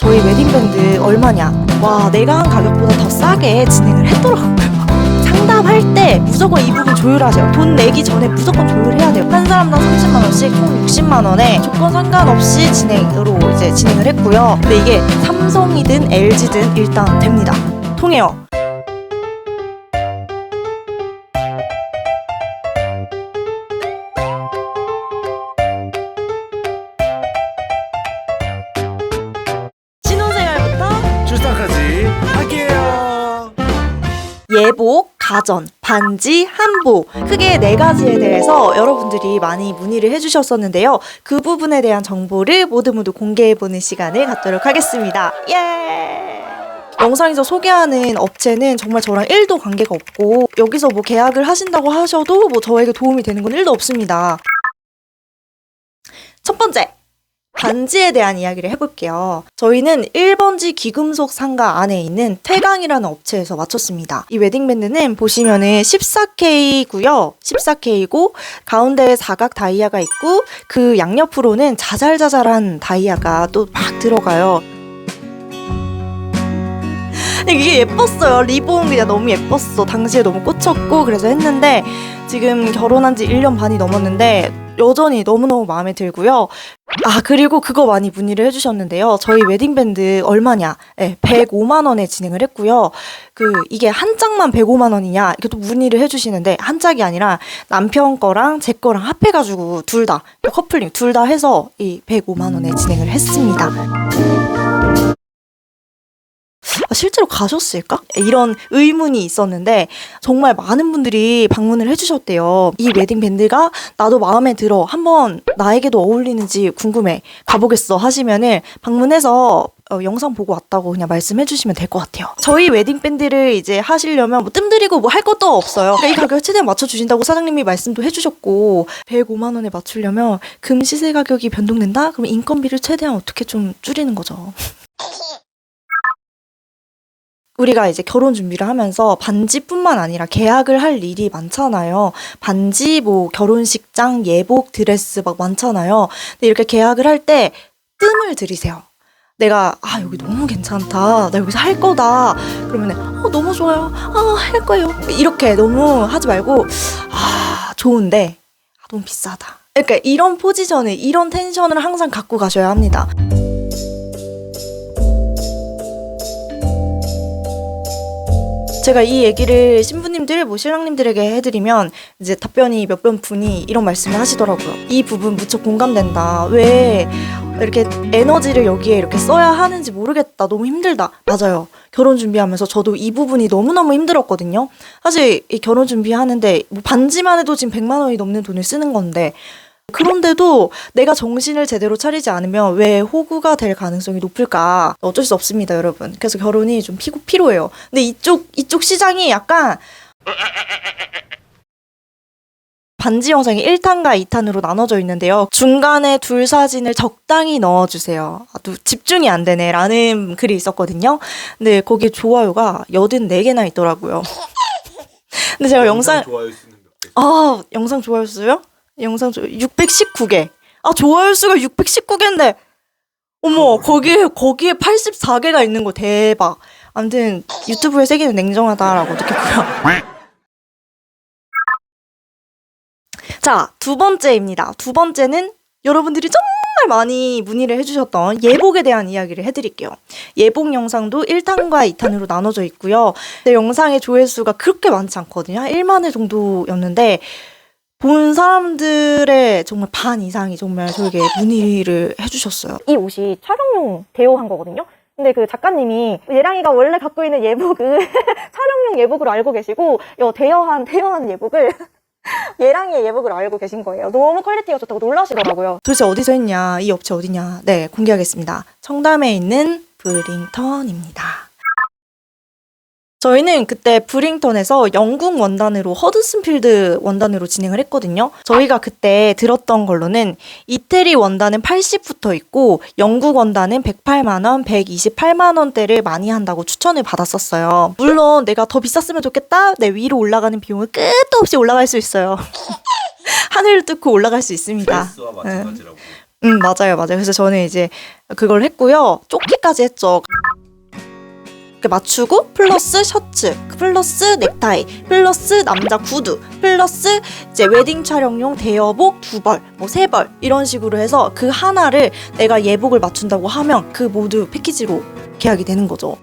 저희 웨딩밴드 얼마냐? 와, 내가 한 가격보다 더 싸게 진행을 했더라고요. 상담할 때 무조건 이 부분 조율하세요. 돈 내기 전에 무조건 조율해야 돼요. 한 사람당 30만 원씩 총 60만 원에 조건 상관없이 진행으로 이제 진행을 했고요. 근데 이게 삼성이든 LG든 일단 됩니다. 통해요. 예복, 가전, 반지, 한복 크게 네 가지에 대해서 여러분들이 많이 문의를 해주셨었는데요. 그 부분에 대한 정보를 모두 모두 공개해보는 시간을 갖도록 하겠습니다. 예! 영상에서 소개하는 업체는 정말 저랑 1도 관계가 없고 여기서 뭐 계약을 하신다고 하셔도 뭐 저에게 도움이 되는 건 1도 없습니다. 첫 번째, 반지에 대한 이야기를 해볼게요. 저희는 1번지 기금속 상가 안에 있는 태강이라는 업체에서 맞췄습니다. 이 웨딩밴드는 보시면은 14K고요. 14K고 가운데에 사각 다이아가 있고 그 양옆으로는 자잘자잘한 다이아가 또 막 들어가요. 이게 예뻤어요. 리본 그냥 너무 예뻤어. 당시에 너무 꽂혔고 그래서 했는데 지금 결혼한 지 1년 반이 넘었는데 여전히 너무너무 마음에 들고요. 아, 그리고 그거 많이 문의를 해주셨는데요. 저희 웨딩 밴드 얼마냐? 네, 105만 원에 진행을 했고요. 그, 이게 한 짝만 105만 원이냐? 또 문의를 해주시는데, 한 짝이 아니라 남편 거랑 제 거랑 합해가지고 둘 다, 커플링 둘 다 해서 이 105만 원에 진행을 했습니다. 아, 실제로 가셨을까? 이런 의문이 있었는데 정말 많은 분들이 방문을 해주셨대요. 이 웨딩 밴드가 나도 마음에 들어 한번 나에게도 어울리는지 궁금해 가보겠어 하시면은 방문해서 어, 영상 보고 왔다고 그냥 말씀해 주시면 될 것 같아요. 저희 웨딩 밴드를 이제 하시려면 뭐 뜸들이고 뭐 할 것도 없어요. 이 가격 최대한 맞춰 주신다고 사장님이 말씀도 해 주셨고 105만 원에 맞추려면 금 시세 가격이 변동된다? 그럼 인건비를 최대한 어떻게 좀 줄이는 거죠. 우리가 이제 결혼 준비를 하면서 반지뿐만 아니라 계약을 할 일이 많잖아요. 반지, 뭐 결혼식장, 예복, 드레스 막 많잖아요. 근데 이렇게 계약을 할 때 뜸을 들이세요. 내가 아 여기 너무 괜찮다. 나 여기서 할 거다. 그러면 어 너무 좋아요. 아 할 거예요. 이렇게 너무 하지 말고 아 좋은데 아, 너무 비싸다. 그러니까 이런 포지션을 이런 텐션을 항상 갖고 가셔야 합니다. 제가 이 얘기를 신부님들, 뭐 신랑님들에게 해드리면 이제 답변이 몇 번 분이 이런 말씀을 하시더라고요. 이 부분 무척 공감된다. 왜 이렇게 에너지를 여기에 이렇게 써야 하는지 모르겠다. 너무 힘들다. 맞아요. 결혼 준비하면서 저도 이 부분이 너무너무 힘들었거든요. 사실 이 결혼 준비하는데 뭐 반지만 해도 지금 100만 원이 넘는 돈을 쓰는 건데 그런데도 내가 정신을 제대로 차리지 않으면 왜 호구가 될 가능성이 높을까? 어쩔 수 없습니다, 여러분. 그래서 결혼이 좀 피고 피로해요. 근데 이쪽 이쪽 시장이 약간 반지 영상이 1탄과 2탄으로 나눠져 있는데요. 중간에 둘 사진을 적당히 넣어주세요. 아, 또 집중이 안 되네. 라는 글이 있었거든요. 근데 거기에 좋아요가 84개나 있더라고요. 근데 제가 영상, 좋아요 수는 몇 개? 아, 영상 좋아요 수요? 영상 좋 619개. 아, 좋아요 수가 619개인데. 어머, 거기에 거기에 84개가 있는 거 대박. 아무튼 유튜브의 세계는 냉정하다라고 느꼈고요. 자, 두 번째입니다. 두 번째는 여러분들이 정말 많이 문의를 해주셨던 예복에 대한 이야기를 해드릴게요. 예복 영상도 1탄과 2탄으로 나눠져 있고요. 영상의 조회수가 그렇게 많지 않거든요. 한 1만 회 정도였는데 본 사람들의 정말 반 이상이 정말 저에게 문의를 해주셨어요. 이 옷이 촬영용 대여한 거거든요. 근데 그 작가님이 예랑이가 원래 갖고 있는 예복을 촬영용 예복으로 알고 계시고 요 대여한 대여한 예복을 예랑이의 예복으로 알고 계신 거예요. 너무 퀄리티가 좋다고 놀라시더라고요. 도대체 어디서 했냐? 이 업체 어디냐? 네, 공개하겠습니다. 청담에 있는 브링턴입니다. 저희는 그때 브링턴에서 영국 원단으로 허드슨필드 원단으로 진행을 했거든요. 저희가 그때 들었던 걸로는 이태리 원단은 80 붙어 있고 영국 원단은 108만 원, 128만 원대를 많이 한다고 추천을 받았었어요. 물론 내가 더 비쌌으면 좋겠다. 내 위로 올라가는 비용은 끝도 없이 올라갈 수 있어요. 하늘을 뚫고 올라갈 수 있습니다. 마찬가지라고. 음, 맞아요, 맞아요. 그래서 저는 이제 그걸 했고요. 조끼까지 했죠. 맞추고 플러스 셔츠, 플러스 넥타이, 플러스 남자 구두, 플러스 이제 웨딩 촬영용 대여복 두 벌, 뭐 세 벌 이런 식으로 해서 그 하나를 내가 예복을 맞춘다고 하면 그 모두 패키지로 계약이 되는 거죠.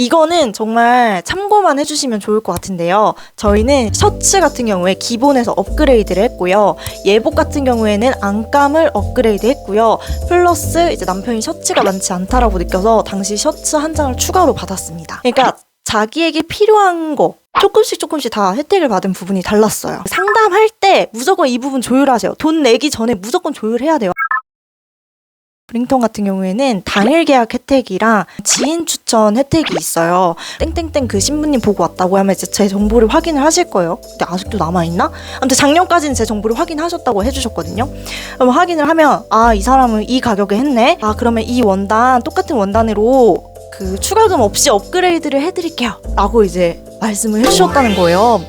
이거는 정말 참고만 해주시면 좋을 것 같은데요. 저희는 셔츠 같은 경우에 기본에서 업그레이드를 했고요. 예복 같은 경우에는 안감을 업그레이드 했고요. 플러스 이제 남편이 셔츠가 많지 않다라고 느껴서 당시 셔츠 한 장을 추가로 받았습니다. 그러니까 자기에게 필요한 거 조금씩 조금씩 다 혜택을 받은 부분이 달랐어요. 상담할 때 무조건 이 부분 조율하세요. 돈 내기 전에 무조건 조율해야 돼요. 브링턴 같은 경우에는 당일 계약 혜택이랑 지인 추천 혜택이 있어요. 땡땡땡 그 신부님 보고 왔다고 하면 이제 제 정보를 확인을 하실 거예요. 근데 아직도 남아있나? 아무튼 작년까지는 제 정보를 확인하셨다고 해주셨거든요. 그럼 확인을 하면 아 이 사람은 이 가격에 했네. 아 그러면 이 원단 똑같은 원단으로 그 추가금 없이 업그레이드를 해드릴게요. 라고 이제 말씀을 해주셨다는 거예요.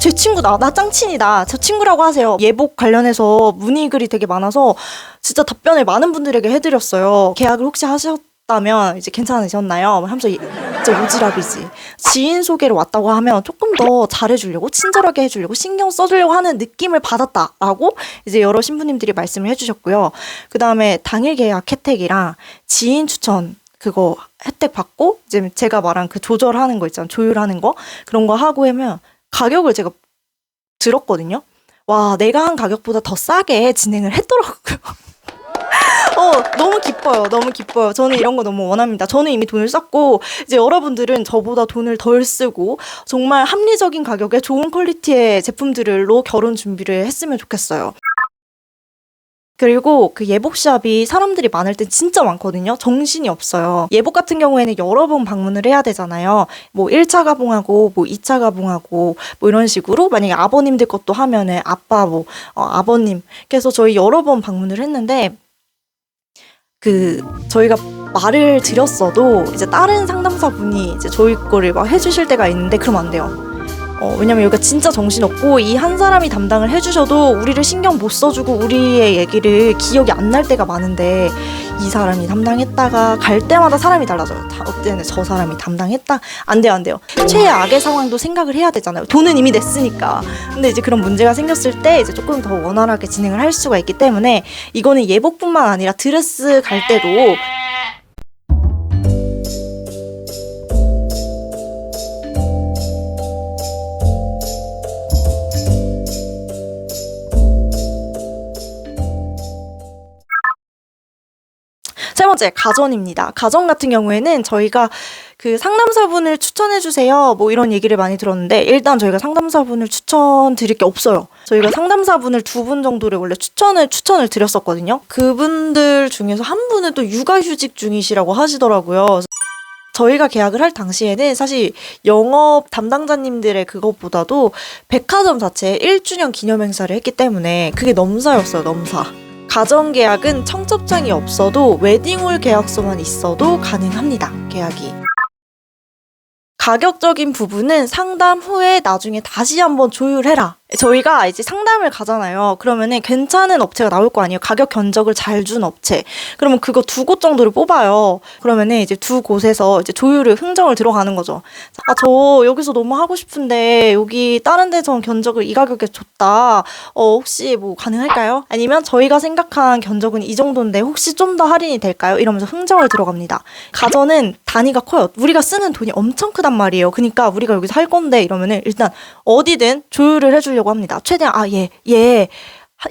제 친구다. 나 짱친이다. 저 친구라고 하세요. 예복 관련해서 문의글이 되게 많아서 진짜 답변을 많은 분들에게 해드렸어요. 계약을 혹시 하셨다면 이제 괜찮으셨나요? 하면서 이- 진짜 오지랖이지. 지인 소개로 왔다고 하면 조금 더 잘해주려고 친절하게 해주려고 신경 써주려고 하는 느낌을 받았다라고 이제 여러 신부님들이 말씀을 해주셨고요. 그 다음에 당일 계약 혜택이랑 지인 추천 그거 혜택 받고 이제 제가 말한 그 조절하는 거 있잖아요. 조율하는 거 그런 거 하고 하면 가격을 제가 들었거든요. 와, 내가 한 가격보다 더 싸게 진행을 했더라고요. 어, 너무 기뻐요. 너무 기뻐요. 저는 이런 거 너무 원합니다. 저는 이미 돈을 썼고, 이제 여러분들은 저보다 돈을 덜 쓰고, 정말 합리적인 가격에 좋은 퀄리티의 제품들로 결혼 준비를 했으면 좋겠어요. 그리고 그 예복샵이 사람들이 많을 땐 진짜 많거든요. 정신이 없어요. 예복 같은 경우에는 여러 번 방문을 해야 되잖아요. 뭐 1차 가봉하고 뭐 2차 가봉하고 뭐 이런 식으로 만약에 아버님들 것도 하면은 아빠 뭐 어, 아버님 그래서 저희 여러 번 방문을 했는데 그 저희가 말을 드렸어도 이제 다른 상담사분이 이제 저희 거를 막 해주실 때가 있는데 그러면 안 돼요. 어, 왜냐면 여기가 진짜 정신없고 이 한 사람이 담당을 해주셔도 우리를 신경 못 써주고 우리의 얘기를 기억이 안 날 때가 많은데 이 사람이 담당했다가 갈 때마다 사람이 달라져요. 다 어때는 저 사람이 담당했다? 안 돼요, 안 돼요. 최악의 상황도 생각을 해야 되잖아요. 돈은 이미 냈으니까. 근데 이제 그런 문제가 생겼을 때 이제 조금 더 원활하게 진행을 할 수가 있기 때문에 이거는 예복뿐만 아니라 드레스 갈 때도 번째 가전입니다. 가전 같은 경우에는 저희가 그 상담사분을 추천해 주세요. 뭐 이런 얘기를 많이 들었는데 일단 저희가 상담사분을 추천 드릴 게 없어요. 저희가 상담사분을 두 분 정도를 원래 추천을 추천을 드렸었거든요. 그분들 중에서 한 분은 또 육아휴직 중이시라고 하시더라고요. 저희가 계약을 할 당시에는 사실 영업 담당자님들의 그것보다도 백화점 자체에 1주년 기념 행사를 했기 때문에 그게 넘사였어요, 넘사. 가정 계약은 청첩장이 없어도 웨딩홀 계약서만 있어도 가능합니다. 계약이. 가격적인 부분은 상담 후에 나중에 다시 한번 조율해라. 저희가 이제 상담을 가잖아요. 그러면은 괜찮은 업체가 나올 거 아니에요. 가격 견적을 잘 준 업체. 그러면 그거 두 곳 정도를 뽑아요. 그러면은 이제 두 곳에서 이제 조율을 흥정을 들어가는 거죠. 아, 저 여기서 너무 하고 싶은데 여기 다른 데서 견적을 이 가격에 줬다. 어, 혹시 뭐 가능할까요? 아니면 저희가 생각한 견적은 이 정도인데 혹시 좀 더 할인이 될까요? 이러면서 흥정을 들어갑니다. 가전은 단위가 커요. 우리가 쓰는 돈이 엄청 크단 말이에요. 그러니까 우리가 여기서 할 건데 이러면은 일단 어디든 조율을 해주려고 합니다. 최대한 아, 얘, 얘.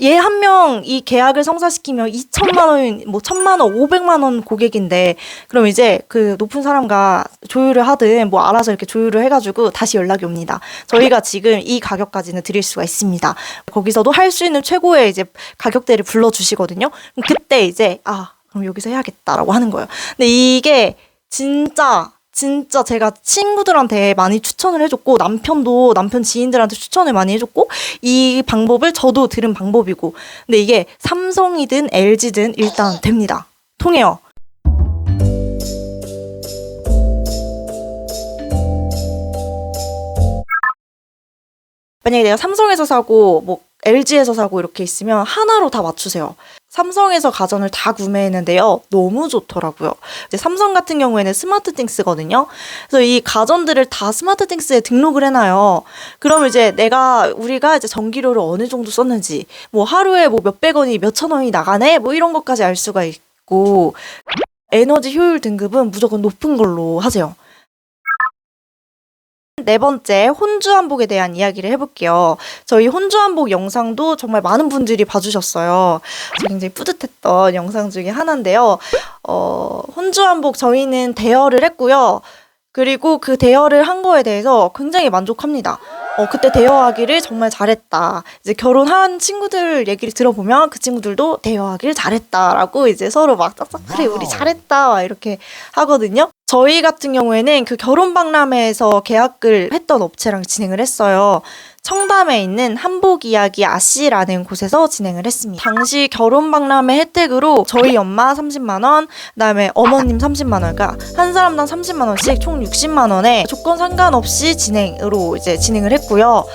얘한 명 이 계약을 성사시키면 2천만 원, 뭐 천만 원, 500만 원 고객인데 그럼 이제 그 높은 사람과 조율을 하든 뭐 알아서 이렇게 조율을 해가지고 다시 연락이 옵니다. 저희가 지금 이 가격까지는 드릴 수가 있습니다. 거기서도 할 수 있는 최고의 이제 가격대를 불러주시거든요. 그럼 그때 이제 아 그럼 여기서 해야겠다라고 하는 거예요. 근데 이게 진짜 진짜 제가 친구들한테 많이 추천을 해줬고 남편도 남편 지인들한테 추천을 많이 해줬고 이 방법을 저도 들은 방법이고 근데 이게 삼성이든 LG든 일단 됩니다. 통해요. 만약에 내가 삼성에서 사고 뭐 LG에서 사고 이렇게 있으면 하나로 다 맞추세요. 삼성에서 가전을 다 구매했는데요. 너무 좋더라고요. 이제 삼성 같은 경우에는 스마트띵스거든요. 그래서 이 가전들을 다 스마트띵스에 등록을 해놔요. 그럼 이제 내가 우리가 이제 전기료를 어느 정도 썼는지, 뭐 하루에 뭐 몇백 원이 몇천 원이 나가네, 뭐 이런 것까지 알 수가 있고 에너지 효율 등급은 무조건 높은 걸로 하세요. 네 번째, 혼주 한복에 대한 이야기를 해볼게요. 저희 혼주 한복 영상도 정말 많은 분들이 봐주셨어요. 굉장히 뿌듯했던 영상 중에 하나인데요. 어, 혼주 한복 저희는 대여를 했고요. 그리고 그 대여를 한 거에 대해서 굉장히 만족합니다. 어, 그때 대여하기를 정말 잘했다. 이제 결혼한 친구들 얘기를 들어보면 그 친구들도 대여하기를 잘했다라고 이제 서로 막 짝짝 그래 우리 잘했다 막 이렇게 하거든요. 저희 같은 경우에는 그 결혼 박람회에서 계약을 했던 업체랑 진행을 했어요. 청담에 있는 한복 이야기 아씨라는 곳에서 진행을 했습니다. 당시 결혼 박람회 혜택으로 저희 엄마 30만 원, 그다음에 어머님 30만 원, 그러니까 한 사람당 30만 원씩 총 60만 원에 조건 상관없이 진행으로 이제 진행을 했고요.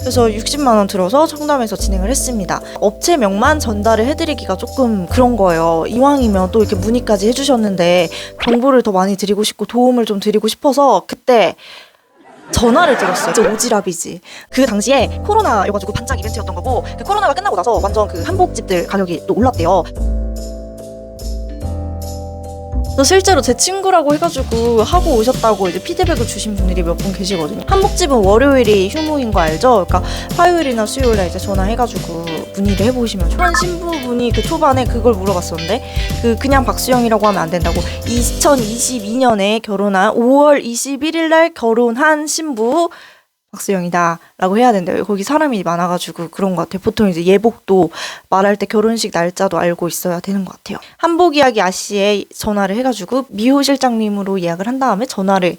그래서 60만 원 들어서 청담에서 진행을 했습니다. 업체명만 전달을 해드리기가 조금 그런 거예요. 이왕이면 또 이렇게 문의까지 해주셨는데 정보를 더 많이 드리고 싶고 도움을 좀 드리고 싶어서 그때 전화를 드렸어요. 진짜 오지랖이지. 그 당시에 코로나여가지고 반짝 이벤트였던 거고 그 코로나가 끝나고 나서 완전 그 한복집들 가격이 또 올랐대요. 또 실제로 제 친구라고 해가지고 하고 오셨다고 이제 피드백을 주신 분들이 몇 분 계시거든요. 한복집은 월요일이 휴무인 거 알죠? 그러니까 화요일이나 수요일에 이제 전화해가지고 문의를 해보시면. 한 신부분이 그 초반에 그걸 물어봤었는데 그 그냥 박수영이라고 하면 안 된다고 2022년에 결혼한 5월 21일 날 결혼한 신부 박수영이다라고 해야 된대요. 거기 사람이 많아가지고 그런 것 같아요. 보통 이제 예복도 말할 때 결혼식 날짜도 알고 있어야 되는 것 같아요. 한복 이야기 아씨에 전화를 해가지고 미호 실장님으로 예약을 한 다음에 전화를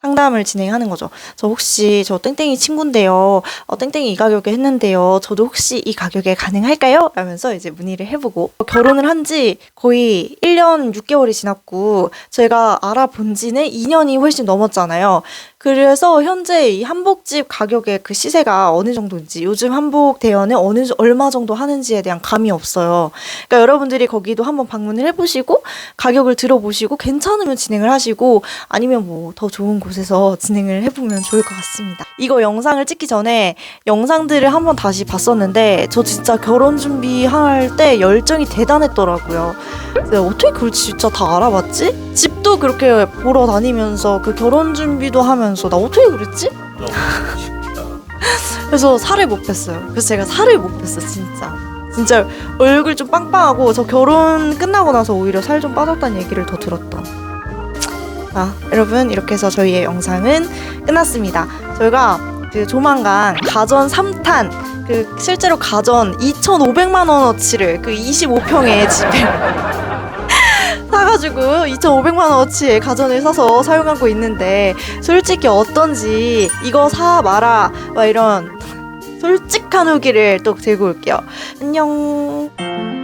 상담을 진행하는 거죠. 저 혹시 저 땡땡이 친구인데요. 어, 땡땡이 이 가격에 했는데요. 저도 혹시 이 가격에 가능할까요? 라면서 이제 문의를 해보고 결혼을 한 지 거의 1년 6개월이 지났고 제가 알아본 지는 2년이 훨씬 넘었잖아요. 그래서 현재 이 한복집 가격의 그 시세가 어느 정도인지 요즘 한복 대여는 어느 정- 얼마 정도 하는지에 대한 감이 없어요. 그러니까 여러분들이 거기도 한번 방문을 해보시고 가격을 들어보시고 괜찮으면 진행을 하시고 아니면 뭐 더 좋은 곳에서 진행을 해보면 좋을 것 같습니다. 이거 영상을 찍기 전에 영상들을 한번 다시 봤었는데 저 진짜 결혼 준비할 때 열정이 대단했더라고요. 어떻게 그걸 진짜 다 알아봤지? 집도 그렇게 보러 다니면서 그 결혼 준비도 하면 서 나 어떻게 그랬지? 그래서 살을 못 뺐어요. 그래서 제가 살을 못 뺐어 진짜. 진짜 얼굴 좀 빵빵하고 저 결혼 끝나고 나서 오히려 살 좀 빠졌다는 얘기를 더 들었던. 아 여러분 이렇게 해서 저희의 영상은 끝났습니다. 저희가 그 조만간 가전 3탄 그 실제로 가전 2,500만 원어치를 그 25평의 집을 사가지고 2,500만 원어치의 가전을 사서 사용하고 있는데 솔직히 어떤지 이거 사 마라 막 이런 솔직한 후기를 또 들고 올게요. 안녕.